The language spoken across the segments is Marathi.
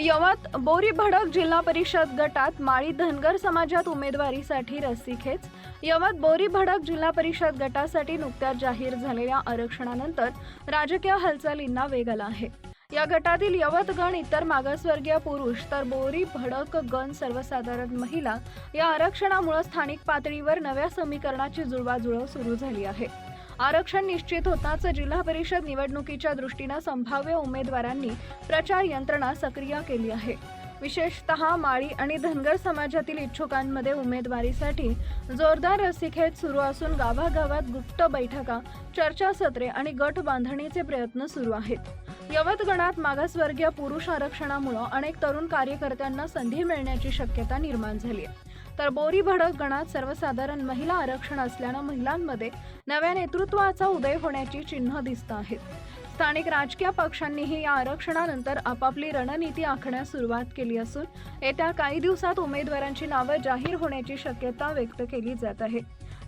यवत बोरी भडक जिल्हा परिषद गटात माळी धनगर समाजात उमेदवारीसाठी रस्सीखेच. यवत बोरी भडक जिल्हा परिषद गटासाठी नुकत्याच जाहीर झालेल्या आरक्षणानंतर राजकीय हालचालींना वेग आला आहे. या गटातील यवत गण इतर मागासवर्गीय पुरुष तर बोरी भडक गण सर्वसाधारण महिला या आरक्षणामुळे स्थानिक पातळीवर नव्या समीकरणाची जुळवाजुळव सुरू झाली आहे. आरक्षण निश्चित होताच जिल्हा परिषद निवडणुकीच्या दृष्टीनं संभाव्य उमेदवारांनी प्रचार यंत्रणा सक्रिय केली आहे. विशेषतः माळी आणि धनगर समाजातील इच्छुकांमध्ये उमेदवारीसाठी जोरदार रस्सीखेच सुरू असून गावागावात गुप्त बैठका चर्चासत्रे आणि गट बांधणीचे प्रयत्न सुरू आहेत. यवतगणात मागासवर्गीय पुरुष आरक्षणामुळे अनेक तरुण कार्यकर्त्यांना संधी मिळण्याची शक्यता निर्माण झाली आहे. तर बोरी भडक गणात सर्वसाधारण महिला आरक्षण असल्यानं महिलांमध्ये नव्या नेतृत्वाचा उदय होण्याची चिन्ह दिसत आहेत. स्थानिक राजकीय पक्षांनीही या आरक्षणानंतर आपापली रणनीती आखण्यास सुरुवात केली असून येत्या काही दिवसात उमेदवारांची नावं जाहीर होण्याची शक्यता व्यक्त केली जात आहे.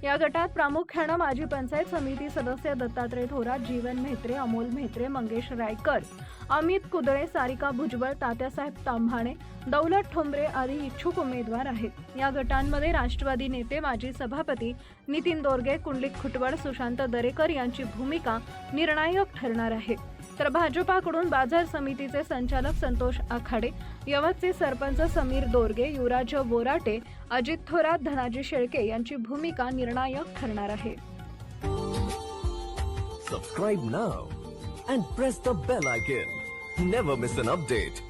या गटात प्रामुख्यानं माजी पंचायत समिती सदस्य दत्तात्रय थोरात जीवन म्हेत्रे अमोल म्हेत्रे मंगेश रायकर अमित कुदळे सारिका भुजबळ तात्यासाहेब तांभाणे दौलत ठोंबरे आदी इच्छुक उमेदवार आहेत. या गटांमध्ये राष्ट्रवादी नेते माजी सभापती नितीन दोरगे कुंडलिक खुटवड सुशांत दरेकर यांची भूमिका निर्णायक ठरणार आहे. तर भाजपाकडून बाजार समितीचे संचालक संतोष आखाडे यवतचे सरपंच समीर दोरगे युवराज बोराटे अजित थोरात धनाजी शेळके यांची भूमिका निर्णायक ठरणार आहे. Subscribe now and press the bell icon never miss an update